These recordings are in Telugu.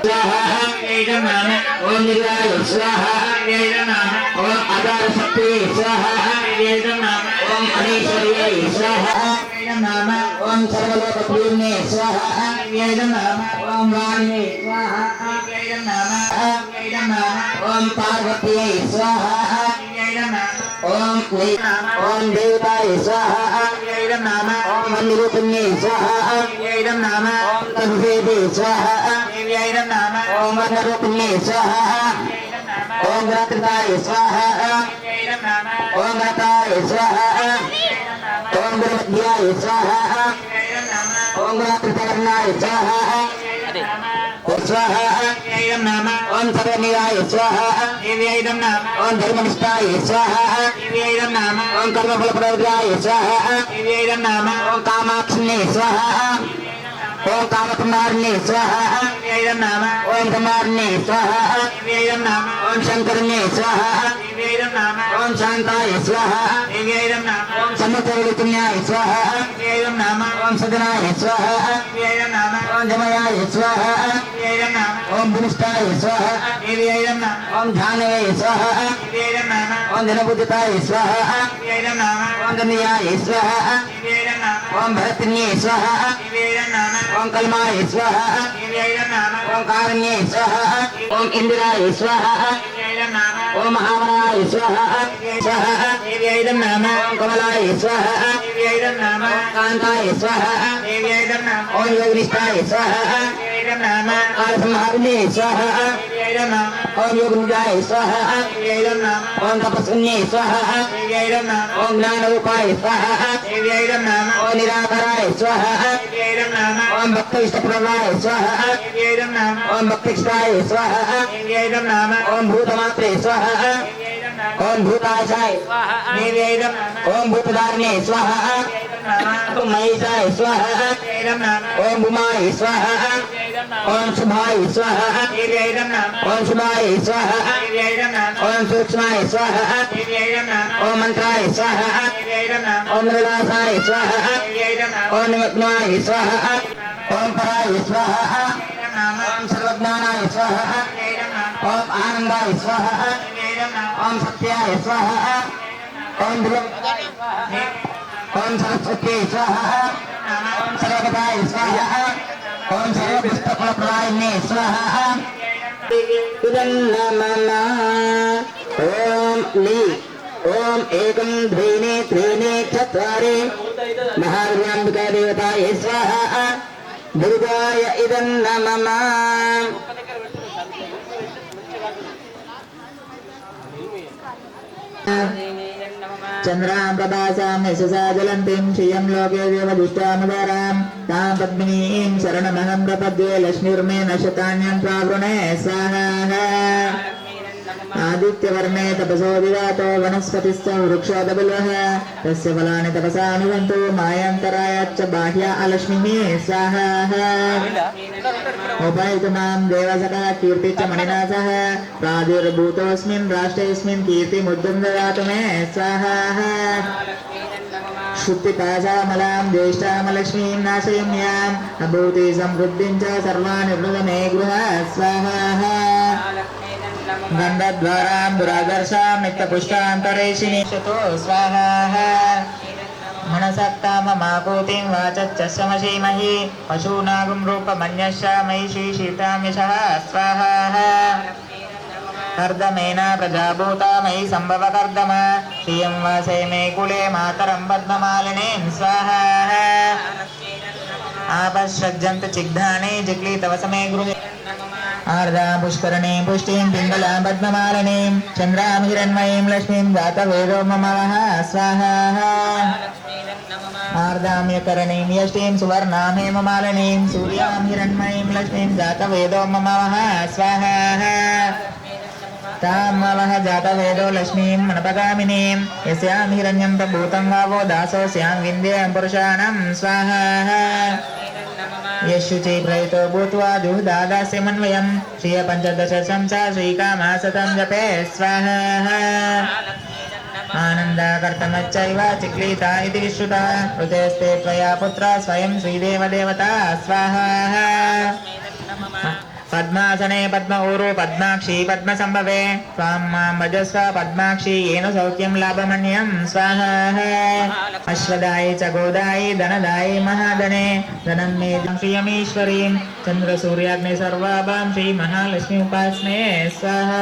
स्वाहा वेदं नाम ॐ निर्वाय स्वाहा वेदं नाम ॐ अदार शक्ति स्वाहा वेदं नाम ॐ अनेश्वर्यै स्वाहा वेदं नाम ॐ सर्वलोकप्रियने स्वाहा वेदं नाम ॐ वाणिने स्वाहा वेदं नाम वेदं नाम ॐ पार्वत्यै स्वाहा वेदं नाम ॐ वै ॐ देवताय स्वाहा वेदं नाम ॐ निरूपण्ये स्वाहा वेदं नाम ॐ तद्वेदे स्वाहा ओम वनरूपिणी स्वाहा। ओम ग्रंथताय स्वाहा। ओम ग्रंथाय स्वाहा। ओम गुरुध्याय स्वाहा। ओम ग्रंथकर्णाय स्वाहा। स्वाहा। ओम सर्वनियाय स्वाहा। ओम धर्मनिष्ठाय स्वाहा। ओम कर्मफलप्रदाय स्वाहा। ओम कामाक्षिणे स्वाहा। ओम कामकुमारिणे स्वाहा। ఓం కుమార్ని స్వాహ ఓం శంకరుని స్వాహ ఓం శాంతాయ స్వాహ ఓం సముద్రవిడుతున్నాయ స్వాహ ఓం సదనాయ స్వాహ ఓం జమయాయ స్వాహ ఓం భూమిష్టాయ స్వాహ ఓం ధానయాయ స్వాహ ఓం ధనబుద్ధితాయ స్వాహ ఓం ధన్యాయ స్వాహ ఓం భరతిన్యే స్వాహ ఓం కల్మాయ స్వాహ ఓంకారణ్యై స్వహ ఓం ఇందిరాయ స్వహ ఓం మహావరాయ స్వహ స్వహ ఓం కమలాయ స్వహ కాంతాయ స్వహ ఓం యోగినిష్టాయ స్వహ కాలసింహారిణి స్వహ లింగాయ నమ ఓం యోగుంజాయ స్వాహ లింగాయ నమ ఓం తపస్విన్యై స్వాహ లింగాయ నమ ఓం జ్ఞానరూపాయ స్వాహ లింగాయ నమ ఓం నిరాకరాయ స్వాహ లింగాయ నమ ఓం భక్త ఇష్టప్రదాయ స్వాహ లింగాయ నమ ఓం భక్తిష్టాయ స్వాహ లింగాయ నమ ఓం భూతమాత్రే స్వాహ ఓం స్వాహ ఓం శుభాయ స్వహ ఓం శుభాయ స్వహ ఓం సూక్ష్మాయ స్వహ ఓం మంత్రాయ స్వహ ఓం నివాసాయ స్వహ ఓం నిమగ్నాయ స్వహ ఓం పరాయ స్వహ ఓం సర్వజ్ఞానాయ స్వహ ఓం ఆనందాయ స్వహ ఓం సత్యాయ స్వహ ఓం ఓం సరస్వత్యై స్వహ ఓం సర్వగతాయ స్వహ ఓం సర్వపుస్తఫలప్రదాయిని స్వాహ. ఇదం నమన ఓం లీ ఓం ఏకం ద్వీని త్రీని చత్వారి. మహార్యాంబికా దేవతాయ స్వాహ. దుర్గాయ ఇదం నమమ. Yeah. చంద్రాం ప్రభాసాం యశసా జలంతిం శ్రియం లోకే దేవదిష్టాముదారాం తాం పద్మినీం శరణమహం ప్రపద్యే లక్ష్మీర్మే నశతాన్యం ప్రావృణే స్వాహ आदित्यवर्णे तपसो विवातो वनस्पतिश्च वृक्षोदबिलः तस्य फलानि तपसानुवन्तु मायान्तरायाच्च बाह्या अलक्ष्मीः, स्वाहा। उपैतु माँ देवसखा कीर्ति च मणिना सह मे, स्वाहा। शुद्धिपाशामलां ज्येष्ठामलक्ष्मीं नाशयम्याम् अभूति समृद्धिं च गृह, स्वाहा। గంధద్వారాం దురాదర్శాం నిత్యపుష్టాంతరేషిణి స్వాహా మనసక్తామమాకూతిం వాచచ్చమశీమహి పశూనాగుం రూపమన్యశ్యామై శ్రీశీతామిషः స్వాహా కర్దమేనా ప్రజాభూతా మయి సంభవ కర్దమ శ్రియం వాసే మే కులే మాతరం పద్మమాలినీం స్వాహా ఆపశ్రజ్యంత చిగ్ధాని జిగ్లీతవసమే గృహే ఆర్దాం పుష్కరణీ పుష్టిం పింగళాం పద్మమాలనీ చంద్రాం లక్ష్మీం దాత వేదో మమ స్వాహా. ఆర్దామ్యకరణీం యష్టీం సువర్ణాం హేమమాలనీం సూర్యాం హిరణ్మయీం లక్ష్మీం దాత వేదో మమ స్వాహా. తామవహ జాతవేదో లక్ష్మీం మనపగామినీం యస్యాం హిరణ్యం ప్రభూతం వావో దాసోస్యాం వింధ్యాం పురుషాణం స్వాహా. यशुचि प्रयुतो भूत्वा जुहुदादास्यमन्वयं श्रियपञ्चदशं च श्रीकामा सतं जपे स्वाहा आनन्दाकर्तमच्चैव चिक्लीता इति विश्रुता हृदयस्ते त्वया पुत्र स्वयं श्रीदेवदेवता स्वाहा पद्मासने पद्म पद्माक्षी पद्मसम्भवे त्वां माँ भजस्व पद्माक्षी, येन सौख्यं लाभमन्यं. स्वाहा अश्वदायि च गोदायि, धनदायि महाधने धनं मे श्रियमीश्वरीं चन्द्रसूर्याग्नि सर्वाभां श्रीमहालक्ष्मी उपासने. स्वाहा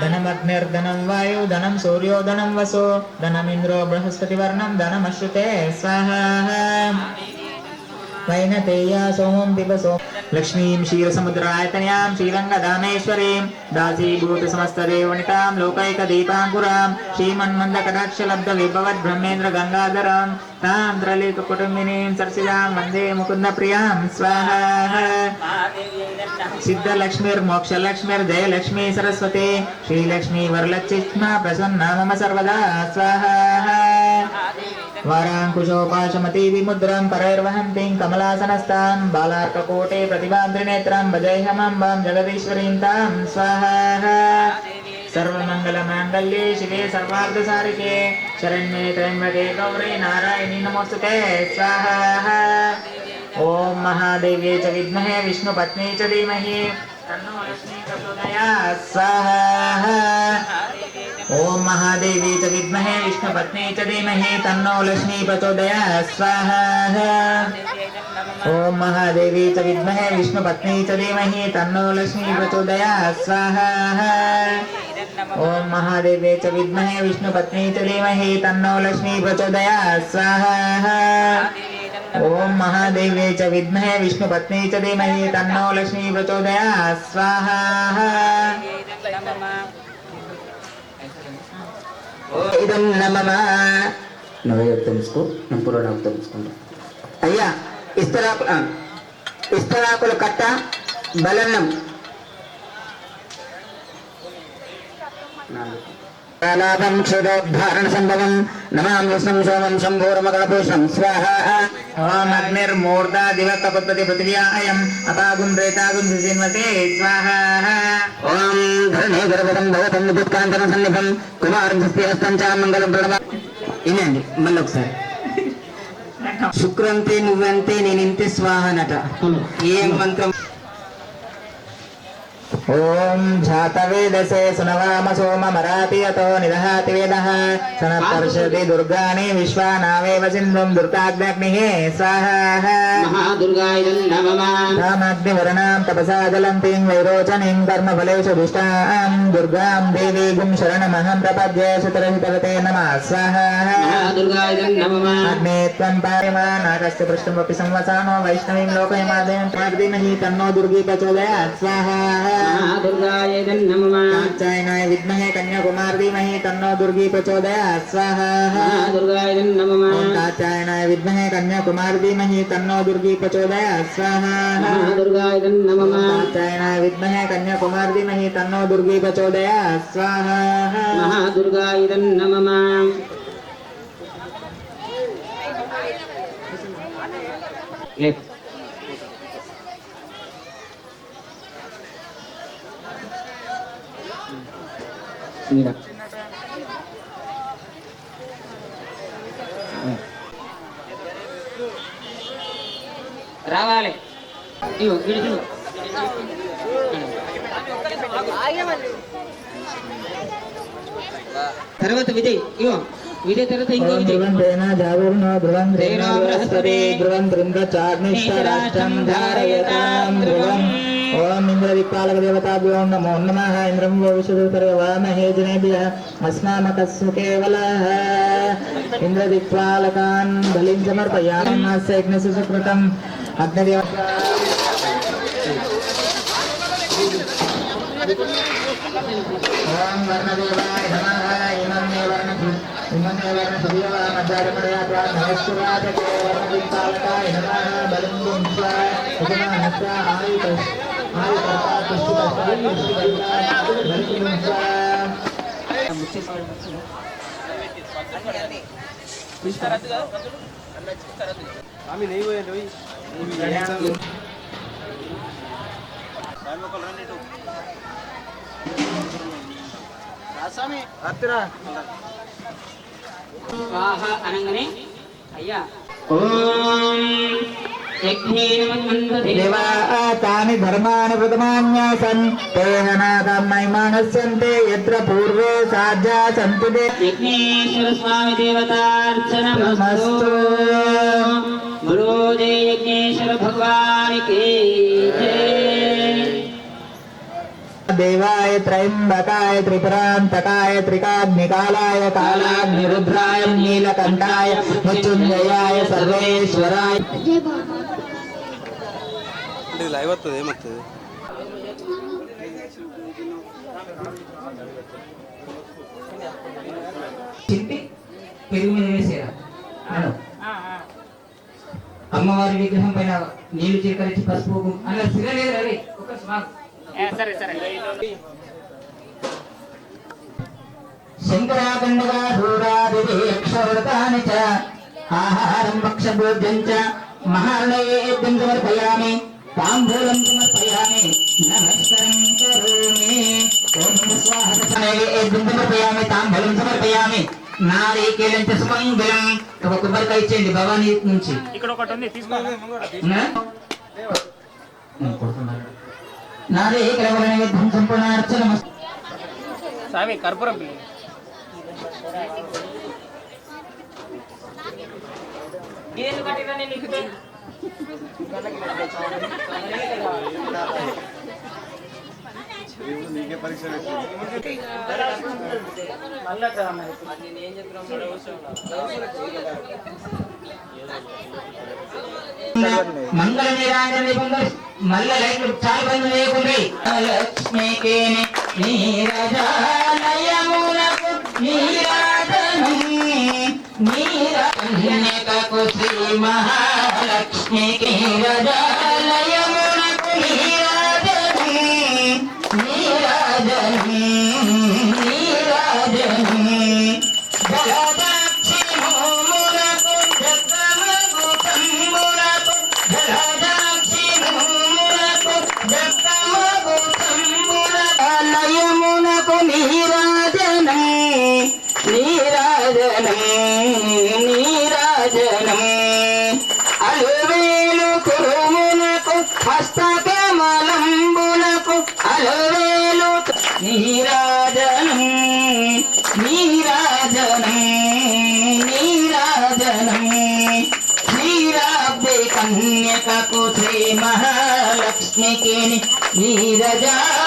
धनमग्निर्धनं वायु, धनं सूर्यो, धनं वसो. धनमिन्द्रो बृहस्पतिवर्णं धनमश्रुते. स्वाहा బృహస్పతివర్ణం ధనమశ్రుతే స్వాహ వైనతేయ లక్ష్మీం క్షీరసముద్రాయతన్యాం శ్రీరంగదామేశ్వరీం దాసీభూత సమస్తదేవనితాం లోకైక దీపాంకురాం శ్రీమన్మందకటాక్షలబ్ధ విభవద్ బ్రహ్మేంద్ర గంగాధరాం తాం ద్రలిక కుటుంబినీం సరసిదాం వందే ముకుంద ప్రియాం స్వాహ సిద్ధలక్ష్మిర్మోక్షలక్ష్మిర్ జయలక్ష్మీ సరస్వతి శ్రీలక్ష్మీ వరలక్ష్మా ప్రసన్నా మమ సర్వదా స్వాహ వారాంకుశోపాశమతి విముద్రం కరైర్వహంతిం కమలాసనస్తాం బాలార్కకోటే ప్రతిభాద్రినేత్రం భజైహమాంబాం జగదీశ్వరీం తాం స్వాహ సర్వమంగళమాంగళ్యే శివే సర్వార్థసారికే శరణ్యే త్రయంబకే గౌరీ నారాయణీ నమోస్తుతే స్వాహ ఓం మహాదేవ్యే చ విద్మహే విష్ణుపత్ని చ ధీమహి తన్నో లక్ష్మీ ప్రచోదయాత్ స్వాహ ఓం మహాదేవి చ విద్మహే విష్ణుపత్ని చ ధీమహి తన్నో లక్ష్మీ ప్రచోదయాత్ స్వాహ. ఓం మహాదేవి చ విద్మహే విష్ణుపత్ని చ ధీమహి తన్నో లక్ష్మీ ప్రచోదయాత్ స్వాహ. ఓం మహాదేవి చ విద్మహే విష్ణుపత్ని చ ధీమహి తన్నో లక్ష్మీ ప్రచోదయాత్ స్వాహ. ఓం మహాదేవి చ విద్మహే విష్ణుపత్ని చ ధీమహి తన్నో లక్ష్మీ ప్రచోదయాత్ స్వాహ. నువ్వే తెలుసుకో నవయోక్తం తీసుకో నేను పురోణోక్తం అయ్యా ఇస్తరాకు ఇస్తరాకుల కట్ట బలన్నం. నాలుగు. కాలాపం క్షురోద్ధారణ సంభవం నమాం విష్ణుం సోమం శంభూరమగళభూషణం స్వాహ ఓం అగ్నిర్మూర్ధా దివకపత్పతి పృథివ్యా అయం అపాగుం ప్రేతాగుం సుశీన్వతే స్వాహ ఓం ధరణే గర్భతం భవతం విద్యుత్కాంతన సన్నిభం కుమారం హస్తం చ మంగళం ప్రణవ ఇనండి మళ్ళీ ఒకసారి శుక్రంతే నువ్వంతే నేనింతే స్వాహనట ఏం మంత్రం ఓం జాతవేదసే సునవామ సోమమరాతి అతో నిదహాతి వేదః సనపర్షతి దుర్గాణి విశ్వానావేవ సింధుం దుర్గాగ్నగ్నిః స్వాహ మహాదుర్గాయ నమమ రామాగ్నివరణాం తపసా జలంతిం వైరోచనిం కర్మఫలేషు దుష్టాం దుర్గాం దేవీగుం శరణమహం ప్రపద్యే సుతరహితవతే నమః స్వాహ మహాదుర్గాయ నమమ అగ్నే త్వం పారిమా నాగస్య పృష్ఠమపి సంవసానో వైష్ణవీం లోకయమాదేవం త్వాగ్దిమహి తన్నో దుర్గి ప్రచోదయాత్ స్వాహ మహాదుర్గాయ నమమ కాత్యాయనాయ విద్మహే కన్యాకుమార్ ధీమహి తన్నో దుర్గి ప్రచోదయాత్ స్వాహ మహాదుర్గాయ నమమ ఓం కాత్యాయనాయ విద్మహే కన్యాకుమార్ ధీమహి తన్నో దుర్గి ప్రచోదయాత్ స్వాహ మహాదుర్గాయ నమమ కాత్యాయనాయ విద్మహే కన్యాకుమార్ ధీమహి తన్నో దుర్గి ప్రచోదయాత్ స్వాహ మహాదుర్గాయ నమమ లేపు మీరా రావాలి. ఇగో గిడుచుడు తర్వాత విజయ్ ఇగో విజయ్ తర్వాత ఇంకో విజయ్. ధ్రువం ధ్రువం ధ్రువం. ओम इंद्रविपालक देवताभ्यो नमो नमः। इंद्रं वो विश्वरूपरे वामहे जनेभ्यः अस्मामकस्सुकेवलः इंद्रदिक्पालकान् बलिं समर्पयामास यज्ञसुसुकृतम् अग्निदेव ॐ वर्णदेवाय नमः। इमं मे इमं मे नमः। बलिं स्वाहा త్వా నమస్కురాజకే వర్ణదిక్పాలకాయ నమః బలిం స్వాహ అనగానే. అయ్యా. ఓం तानि धर्माणि तेन नाथं महिमानस्यन्ते यत्र पूर्वे साध्या सन्ति ते। यज्ञेश्वरस्वामिदेवतार्चनमस्तु यज्ञेश्वर भगवान् के देवाय त्रयम्बकाय त्रिपुरान्तकाय त्रिकाग्निकालाय कालाग्निरुद्राय नीलकण्ठाय मृत्युञ्जयाय सर्वेश्वराय। పెరుగు మీద వేసేరా అను. అమ్మవారి విగ్రహం పైన నీళ్ళు చీకరించి పసుపు అలా సిర లేదు రవి ఒక శంకరాఖండగా చ ఆహారం భక్షభోజ్యం చ సమర్పయామి తాంబూలం సమర్పయామి నమస్కారం కరోమి ఓం స్వాహ నైవేద్యం సమర్పయామి తాంబూలం సమర్పయామి నారీకేలం చ సుమంగళం ఒక కొబ్బరికాయ ఇచ్చేయండి భవానీ నుంచి ఇక్కడ ఒకటి ఉంది తీసుకోండి నారీకేలం నైవేద్యం సంపూర్ణార్చన స్వామి కర్పూరం నీకే పరీక్ష మంగళ నీరాజన మల్ల లైట్లు చాలా బంధు లేకుండ్రి లక్ష్మికి నీరజాలయమునకు నీరాజనం నీరన్యకకు శ్రీ మహా उसमें कहीं राजा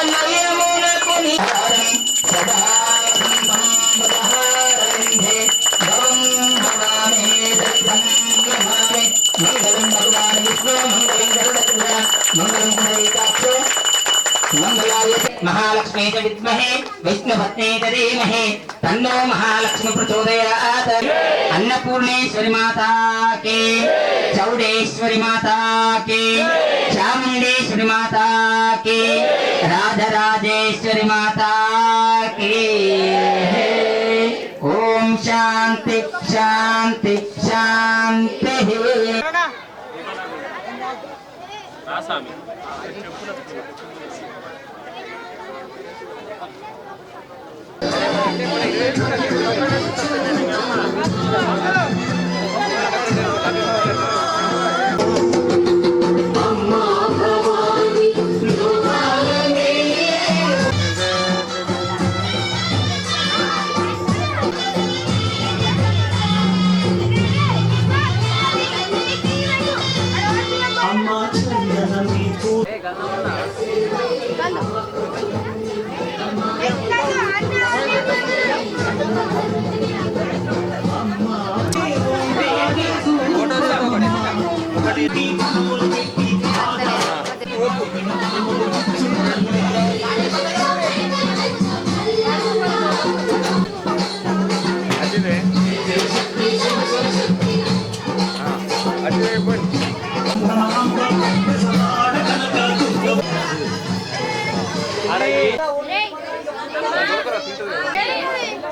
నీరజాలయమునకుని సదా మంగళం భగవాన్ విష్ణు మంగళం గరుడ మంగళం కుమరికాక్షో మంగళాయ మహాలక్ష్మీ విద్మహే విష్ణుభత్నే తన్నో మహాలక్ష్మి ప్రచోదయాత్. అన్నపూర్ణేశ్వరి మాతాకి. చౌడేశ్వరి మాతాకి. చాముండేశ్వరి మాతాకి. రాజరాజేశ్వరి మాతాకి. ఓం శాంతి శాంతి శాంతి. రాసామి Thank you.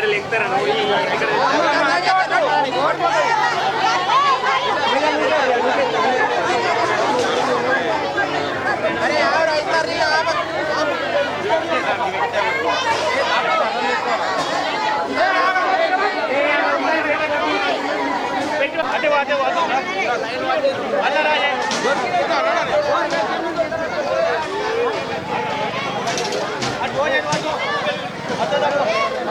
ಟಿಕೆಟಲ್ಲಿ ಇರ್ತಾರೆ ನಾವು ಈಗ ಅದೇ ಅದೇ ಅಲ್ಲ ರಾಜ